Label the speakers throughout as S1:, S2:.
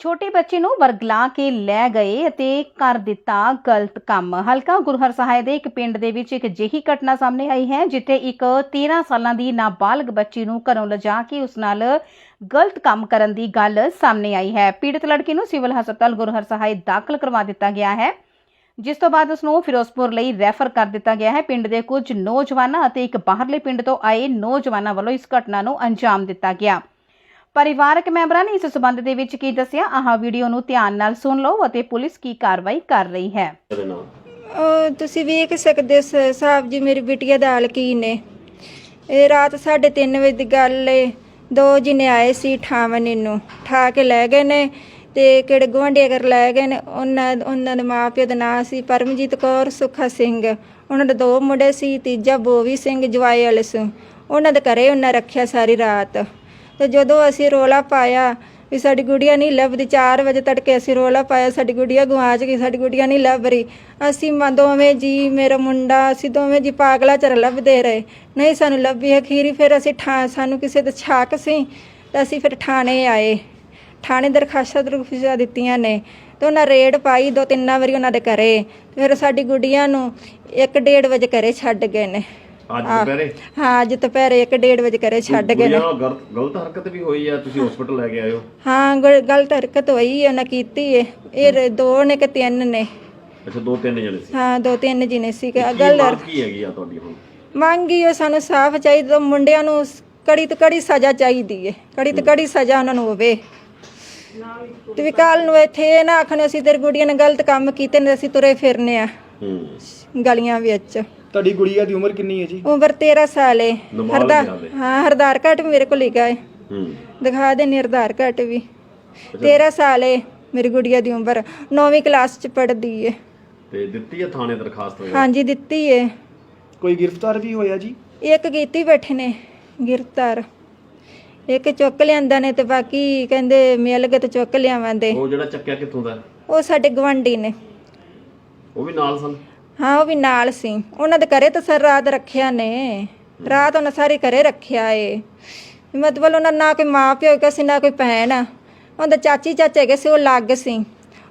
S1: ਛੋਟੇ ਬੱਚੇ ਨੂੰ ਵਰਗਲਾ ਕੇ ਲੈ ਗਏ ਅਤੇ ਕਰ ਦਿੱਤਾ ਗਲਤ ਕੰਮ। ਹਲਕਾ ਗੁਰਹਰ ਸਹਾਇ ਦੇ ਇੱਕ ਪਿੰਡ ਦੇ ਵਿੱਚ ਇੱਕ ਅਜਿਹੀ ਘਟਨਾ ਸਾਹਮਣੇ ਆਈ ਹੈ, ਜਿੱਥੇ ਇੱਕ 13 ਸਾਲਾਂ ਦੀ ਨਾਬਾਲਗ ਬੱਚੀ ਨੂੰ ਘਰੋਂ ਲਿਜਾ ਕੇ ਉਸ ਨਾਲ ਗਲਤ ਕੰਮ ਕਰਨ ਦੀ ਗੱਲ ਸਾਹਮਣੇ ਆਈ ਹੈ। ਪੀੜਤ ਲੜਕੀ ਨੂੰ ਸਿਵਲ ਹਸਪਤਾਲ ਗੁਰਹਰ ਸਹਾਇ ਦਾਖਲ ਕਰਵਾ ਦਿੱਤਾ ਗਿਆ ਹੈ, ਜਿਸ ਤੋਂ ਬਾਅਦ ਉਸ ਨੂੰ ਫਿਰੋਜ਼ਪੁਰ ਲਈ ਰੈਫਰ ਕਰ ਦਿੱਤਾ ਗਿਆ ਹੈ। ਪਿੰਡ ਦੇ ਕੁਝ ਨੌਜਵਾਨਾਂ ਅਤੇ ਇੱਕ ਬਾਹਰਲੇ ਪਿੰਡ ਤੋਂ ਆਏ ਨੌਜਵਾਨਾਂ ਵੱਲੋਂ ਇਸ ਘਟਨਾ ਨੂੰ ਅੰਜਾਮ ਦਿੱਤਾ ਗਿਆ। ਪਰਿਵਾਰਕ ਮੈਂਬਰਾਂ ਨੇ ਇਸ ਸਬੰਧ ਦੇ ਵਿੱਚ ਕੀ ਦੱਸਿਆ? ਆਹ ਵੀਡੀਓ ਨੂੰ ਧਿਆਨ ਨਾਲ ਸੁਣ ਲਓ ਅਤੇ ਪੁਲਿਸ ਕੀ ਕਾਰਵਾਈ ਕਰ ਰਹੀ ਹੈ।
S2: ਉਹ ਤੁਸੀਂ ਵੇਖ ਸਕਦੇ ਸ- ਸਾਹਿਬ ਜੀ ਮੇਰੀ ਬਿਟੀਆ ਦਾ ਹਾਲ ਕੀ ਨੇ ਇਹ ਰਾਤ 3:30 ਵਜੇ ਦੀ ਗੱਲ ਏ। ਦੋ ਜਣੇ ਆਏ ਸੀ ਠਾਵਨ ਇਹਨੂੰ ਠਾ ਕੇ ਲੈ ਗਏ ਨੇ ਤੇ ਕਿਹੜੇ ਗੁਆਂਢੀ ਅਗਰ ਲੈ ਗਏ ਨੇ ਉਹਨਾਂ ਉਹਨਾਂ ਦੇ ਮਾਪਿਓ ਦਾ ਨਾਂ ਸੀ ਪਰਮਜੀਤ ਕੌਰ ਸੁਖਾ ਸਿੰਘ। ਉਹਨਾਂ ਦੇ ਦੋ ਮੁੰਡੇ ਸੀ ਤੀਜਾ ਬੋਵੀ ਸਿੰਘ ਜਵਾਈ ਵਾਲੇ ਸੀ। ਉਹਨਾਂ ਦੇ ਘਰੇ ਉਹਨਾਂ ਰੱਖਿਆ ਸਾਰੀ ਰਾਤ। ਤੇ ਜਦੋਂ ਅਸੀਂ ਰੋਲਾ ਪਾਇਆ ਵੀ ਸਾਡੀ ਗੁੜੀਆ ਨਹੀਂ ਲੱਭਦੀ 4 ਵਜੇ ਤੜਕੇ ਅਸੀਂ ਰੋਲਾ ਪਾਇਆ, ਸਾਡੀ ਗੁੜੀਆ ਗੁਆਚ ਗਈ, ਸਾਡੀ ਗੁੜੀਆ ਨਹੀਂ ਲੱਭ ਰਹੀ। ਅਸੀਂ ਮਾਂ ਦੋਵੇਂ ਜੀ, ਮੇਰਾ ਮੁੰਡਾ, ਅਸੀਂ ਦੋਵੇਂ ਜੀ ਪਾਗਲਾ ਚਰ ਲੱਭਦੇ ਰਹੇ। ਨਹੀਂ ਸਾਨੂੰ ਲੱਭੀ ਅਖੀਰੀ ਫਿਰ ਅਸੀਂ ਠਾ, ਸਾਨੂੰ ਕਿਸੇ ਤੇ ਛਾਕ ਸੀ ਤਾਂ ਅਸੀਂ ਫਿਰ ਥਾਣੇ ਆਏ। ਥਾਣੇ ਦਰਖਾਸਤਾਂ ਦਰਖਾਸਤਾਂ ਦਿੱਤੀਆਂ ਨੇ ਤੇ ਉਹਨਾਂ ਰੇਡ ਪਾਈ, ਦੋ ਤਿੰਨਾਂ ਵਾਰੀ ਉਹਨਾਂ ਦੇ ਘਰੇ। ਫਿਰ ਸਾਡੀ ਗੁੜੀਆ ਨੂੰ 1:30 ਵਜੇ ਘਰੇ ਛੱਡ ਗਏ ਨੇ।
S3: ਅੱਜ ਦੁਪਹਿਰੇ?
S2: ਹਾਂ ਅੱਜ ਦੁਪਹਿਰੇ 1:30 ਵਜੇ ਘਰੇ ਛੱਡ ਗਏ ਨੇ।
S3: ਗੁੜੀਆ ਨਾਲ ਗਲਤ ਗਲਤ ਹਰਕਤ ਵੀ ਹੋਈ ਆ? ਤੁਸੀਂ ਹਸਪੀਟਲ ਲੈ ਕੇ ਆਏ ਹੋ?
S2: ਗਲਤ ਹਰਕਤ ਹੋਈ ਉਹਨਾਂ ਕੀਤੀ ਹੈ ਇਹ ਰ- ਦੋ ਨੇ ਕਿ ਤਿੰਨ ਨੇ।
S3: ਅੱਛਾ ਦੋ ਤਿੰਨ ਜਣੇ ਸੀ।
S2: ਹਾਂ ਦੋ ਤਿੰਨ ਜਿਨੇ ਸੀ ਕਿ
S3: ਕੀ
S2: ਗੱਲ
S3: ਕੀ ਹੈਗੀ ਆ ਤੁਹਾਡੀ ਹੁਣ?
S2: ਮੰਗੀ ਉਹ ਸਾਨੂੰ ਸਾਫ਼ ਚਾਹੀਦਾ ਮੁੰਡਿਆਂ ਨੂੰ ਸ- ਕੜੀ ਤੋਂ ਕੜੀ ਸਜ਼ਾ ਚਾਹੀਦੀ ਹੈ ਕੜੀ ਤੋਂ ਕੜੀ ਸਜ਼ਾ ਉਹਨਾਂ ਨੂੰ ਹੋਵੇ। ਤੇ ਵੀ ਕੱਲ ਨੂੰ ਇੱਥੇ ਇਹ ਨਾ ਆਖਣ ਅਸੀਂ ਤੇਰੀ ਗੁੜੀਆਂ ਨੇ ਗਲਤ ਕੰਮ ਕੀਤੇ ਨੇ ਅਸੀਂ ਤੁਰੇ ਫਿਰਨੇ ਆ।
S3: ਹੂੰ।
S2: ਗਲੀਆਂ ਵਿੱਚ।
S4: ਤੁਹਾਡੀ ਗੁੜੀਆ ਦੀ ਉਮਰ ਕਿੰਨੀ ਹੈ ਜੀ?
S2: ਉਮਰ 13 ਸਾਲ ਹੈ ਹਰਦਾ। ਹਾਂ ਹਰਦਾਰ ਘਾਟ ਵੀ ਮੇਰੇ ਕੋਲ ਲਿਖਾ ਹੈ
S3: ਹੂੰ।
S2: ਦਿਖਾ ਦੇ ਨਿਰਧਾਰ ਘਟ ਵੀ। 13 ਸਾਲ ਹੈ ਮੇਰੀ ਗੁੜੀਆ ਦੀ ਉਮਰ। 9ਵੀਂ ਕਲਾਸ ਚ ਪੜ੍ਹਦੀ ਹੈ
S3: ਤੇ ਦਿੱਤੀ ਆ ਥਾਣੇ ਦਰਖਾਸਤ ਵਗੈਰਾ?
S2: ਹਾਂਜੀ ਦਿੱਤੀ ਹੈ
S4: ਕੋਈ ਗ੍ਰਿਫਤਾਰ ਵੀ ਹੋਇਆ ਜੀ?
S2: ਇੱਕ ਕੀਤੀ ਬੈਠੇ ਨੇ ਗ੍ਰਿਫਤਾਰ। ਇੱਕ ਚੁੱਕ ਲਿਆਂਦਾ ਨੇ ਤੇ ਬਾਕੀ ਕਹਿੰਦੇ ਮਿਲ ਗਏ ਤੇ ਚੁੱਕ ਲਿਆਵਾਂਦੇ।
S3: ਉਹ ਜਿਹੜਾ ਚੱਕਿਆ ਕਿੱਥੋਂ ਦਾ? ਹੈ?
S2: ਉਹ ਸਾਡੇ ਗਵੰਡੀ ਨੇ।
S3: ਉਹ ਵੀ ਨਾਲ ਸਨ?
S2: ਹਾਂ, ਉਹ ਵੀ ਨਾਲ ਸੀ। ਉਹਨਾਂ ਦੇ ਘਰੇ ਤਾਂ ਸਰ ਰਾਤ ਰੱਖਿਆ ਨੇ। ਰਾਤ ਉਹਨਾਂ ਸਾਰੇ ਘਰੇ ਰੱਖਿਆ ਏ। ਮਤਲਬ ਉਹਨਾਂ ਨਾ ਕੋਈ ਮਾਂ ਪਿਓ ਹੈਗਾ ਸੀ, ਨਾ ਕੋਈ ਭੈਣ। ਉਹਦਾ ਚਾਚੀ ਚਾਚੇ ਹੈਗੇ ਸੀ, ਉਹ ਲੱਗ ਸੀ।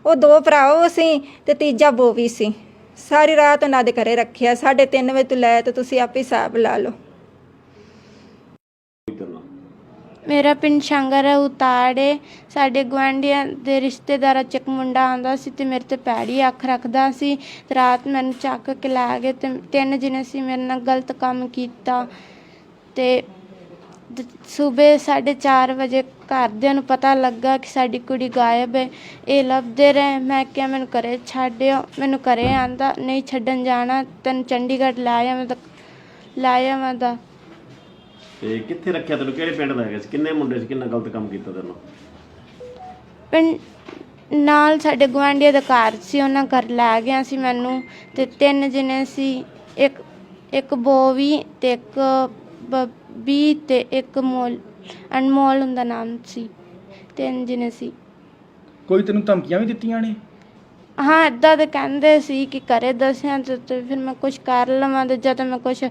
S2: ਉਹ ਦੋ ਭਰਾ, ਉਹ ਸੀ ਤੇ ਤੀਜਾ ਬੋਵੀ ਸੀ। ਸਾਰੀ ਰਾਤ ਉਹਨਾਂ ਦੇ ਘਰੇ ਰੱਖਿਆ। 3:30 ਵਜੇ ਤੋਂ ਲੈ ਤੇ ਤੁਸੀਂ ਆਪੇ ਹਿਸਾਬ ਲਾ ਲਓ
S3: ਕੋਈ ਤਰ੍ਹਾਂ
S5: ਮੇਰਾ ਪਿੰਡ ਸ਼ੰਗਰ ਹੈ ਉਤਾੜੇ ਸਾਡੇ ਗੁਆਂਢੀਆਂ ਦੇ ਰਿਸ਼ਤੇਦਾਰਾਂ ਚ ਇੱਕ ਮੁੰਡਾ ਆਉਂਦਾ ਸੀ ਅਤੇ ਮੇਰੇ ਤੇ ਪੈੜੀ ਅੱਖ ਰੱਖਦਾ ਸੀ। ਤੇ ਰਾਤ ਮੈਨੂੰ ਚੱਕ ਕੇ ਲੈ ਗਏ ਅਤੇ ਤਿੰਨ ਜਣੇ ਸੀ ਮੇਰੇ ਨਾਲ ਗਲਤ ਕੰਮ ਕੀਤਾ। ਤੇ ਸਵੇਰ 4:30 ਵਜੇ ਘਰਦਿਆਂ ਨੂੰ ਪਤਾ ਲੱਗਾ ਕਿ ਸਾਡੀ ਕੁੜੀ ਗਾਇਬ ਹੈ ਇਹ ਲੱਭਦੇ ਰਹੇ। ਮੈਂ ਕਿਹਾ, ਮੈਨੂੰ ਘਰੇ ਛੱਡਿਓ। ਮੈਨੂੰ ਘਰੇ ਆਂਦਾ। ਨਹੀਂ ਛੱਡਣ ਜਾਣਾ। ਤੈਨੂੰ ਚੰਡੀਗੜ੍ਹ ਲਾਇਆ ਮੈਂ ਤਾਂ ਲਾਇਆ ਮੈਂ ਦਾ
S3: ਤੇ ਕਿੱਥੇ ਰੱਖਿਆ ਤੈਨੂੰ? ਕਿਹੜੇ ਪਿੰਡ ਲੈ ਗਏ ਸੀ? ਕਿੰਨੇ ਮੁੰਡੇ ਸੀ? ਕਿੰਨਾ ਗਲਤ ਕੰਮ ਕੀਤਾ ਤੈਨੂੰ?
S5: ਪਿੰਡ ਨਾਲ ਸਾਡੇ ਗੁਆਂਢੀਆਂ ਦਾ ਘਰ ਸੀ ਉਹਨਾਂ ਘਰ ਲੈ ਗਿਆ ਸੀ ਮੈਨੂੰ ਤੇ ਤਿੰਨ ਜਣੇ ਸੀ ਇੱਕ ਇੱਕ ਬੋਵੀ ਤੇ ਇੱਕ ਬੀ ਤੇ ਇੱਕ ਮੋਲ ਅਨਮੋਲ ਹੁੰਦਾ ਨਾਮ ਸੀ ਤਿੰਨ ਜਣੇ ਸੀ।
S4: ਕੋਈ ਤੈਨੂੰ ਧਮਕੀਆਂ ਵੀ ਦਿੱਤੀਆਂ ਨੇ?
S5: ਹਾਂ ਇਦਾਂ ਦੇ ਕਹਿੰਦੇ ਸੀ ਕਿ ਘਰੇ ਦੱਸਿਆ ਤੇ ਤੇ ਫਿਰ ਮੈਂ ਕੁਝ ਕਰ ਲਵਾਂ ਤੇ ਜਦ ਮੈਂ ਕੁਝ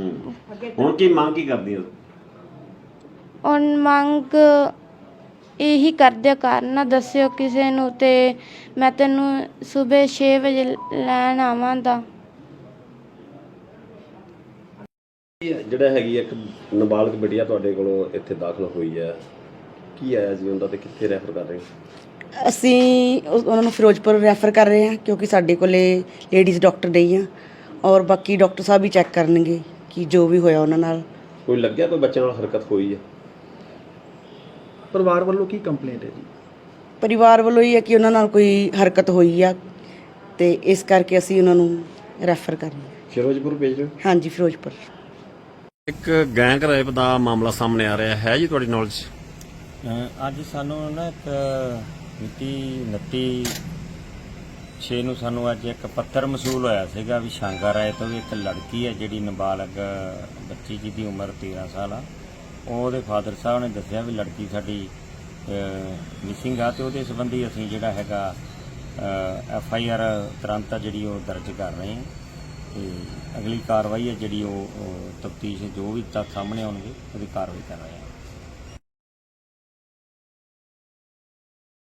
S3: ਹੂੰ। ਹੁਣ ਕੀ ਮੰਗ ਕੀ ਕਰਦੀ ਆ
S5: ਔਨ ਮੰਗ ਇਹੀ ਕਰਦੇ ਘਰ ਨਾ ਦੱਸਿਓ ਕਿਸੇ ਨੂੰ ਤੇ ਮੈਂ ਤੈਨੂੰ ਸਵੇਰ 6 ਵਜੇ ਲੈਣ ਆਵਾਂਗਾ
S3: ਜਿਹੜਾ ਹੈਗੀ ਆ ਇੱਕ ਨਾਬਾਲਗ ਬਿਟਿਆ ਤੁਹਾਡੇ ਕੋਲੋਂ ਇੱਥੇ ਦਾਖਲ ਹੋਈ ਹੈ ਕੀ ਆਇਆ ਜੀ ਉਹਦਾ ਤੇ ਕਿੱਥੇ ਰੈਫਰ ਕਰ ਰਹੇ ਹੋ?
S6: ਅਸੀਂ ਉਸ- ਉਹਨਾਂ ਨੂੰ ਫਿਰੋਜ਼ਪੁਰ ਰੈਫਰ ਕਰ ਰਹੇ ਹਾਂ ਕਿਉਂਕਿ ਸਾਡੇ ਕੋਲੇ ਲੇਡੀਜ਼ ਡਾਕਟਰ ਨਹੀਂ ਆ ਔਰ ਬਾਕੀ ਡਾਕਟਰ ਸਾਹਿਬ ਵੀ ਚੈੱਕ ਕਰਨਗੇ। ਕਿ ਜੋ ਵੀ ਹੋਇਆ ਉਹਨਾਂ ਨਾਲ।
S3: ਕੋਈ ਲੱਗਿਆ ਕੋਈ ਬੱਚੇ ਨਾਲ ਹਰਕਤ ਹੋਈ ਹੈ?
S4: ਪਰਿਵਾਰ ਵੱਲੋਂ ਕੀ ਕੰਪਲੇਂਟ ਹੈ ਜੀ?
S6: ਪਰਿਵਾਰ ਵੱਲੋਂ ਹੀ ਹੈ ਕਿ ਉਹਨਾਂ ਨਾਲ ਕੋਈ ਹਰਕਤ ਹੋਈ ਆ ਤੇ ਇਸ ਕਰਕੇ ਅਸੀਂ ਉਹਨਾਂ ਨੂੰ ਰੈਫਰ ਕਰ ਰਹੇ ਹਾਂ।
S3: ਫਿਰੋਜ਼ਪੁਰ ਭੇਜ ਰਹੇ ਹੋ
S6: ਹਾਂਜੀ ਫਿਰੋਜ਼ਪੁਰ।
S3: ਇੱਕ ਗੈਂਗ ਰੇਪ ਦਾ ਮਾਮਲਾ ਸਾਹਮਣੇ ਆ ਰਿਹਾ ਹੈ ਜੀ ਤੁਹਾਡੀ ਨੌਲੇਜ
S7: ਅ, ਅੱਜ ਸਾਨੂੰ ਨਾ ਇੱਕ ਮਿਤੀ 29 6 ਨੂੰ ਸਾਨੂੰ ਅੱਜ ਇੱਕ ਪੱਤਰ ਮਸੂਲ ਹੋਇਆ ਸੀਗਾ ਵੀ ਸ਼ਾਂਗਾ ਰਾਏ ਤੋਂ ਵੀ ਇੱਕ ਲੜਕੀ ਹੈ ਜਿਹੜੀ ਨਾਬਾਲਗ ਬੱਚੀ ਜਿਹਦੀ ਉਮਰ 13 ਸਾਲ ਆ। ਉਹਦੇ ਫਾਦਰ ਸਾਹਿਬ ਨੇ ਦੱਸਿਆ ਵੀ ਲੜਕੀ ਸਾਡੀ ਮਿਸਿੰਗ ਆ ਤੇ ਉਹਦੇ ਸੰਬੰਧੀ ਅਸੀਂ ਜਿਹੜਾ ਹੈਗਾ ਐਫ ਆਈ ਆਰ ਤੁਰੰਤ ਆ ਜਿਹੜੀ ਉਹ ਦਰਜ ਕਰ ਰਹੇ ਹਾਂ। ਤੇ ਅਗਲੀ ਕਾਰਵਾਈ ਹੈ ਜਿਹੜੀ ਉਹ ਤਫਤੀਸ਼ ਜੋ ਵੀ ਤੱਥ ਸਾਹਮਣੇ ਆਉਣਗੇ, ਉਹਦੀ ਕਾਰਵਾਈ ਕਰ ਰਹੇ ਹਾਂ।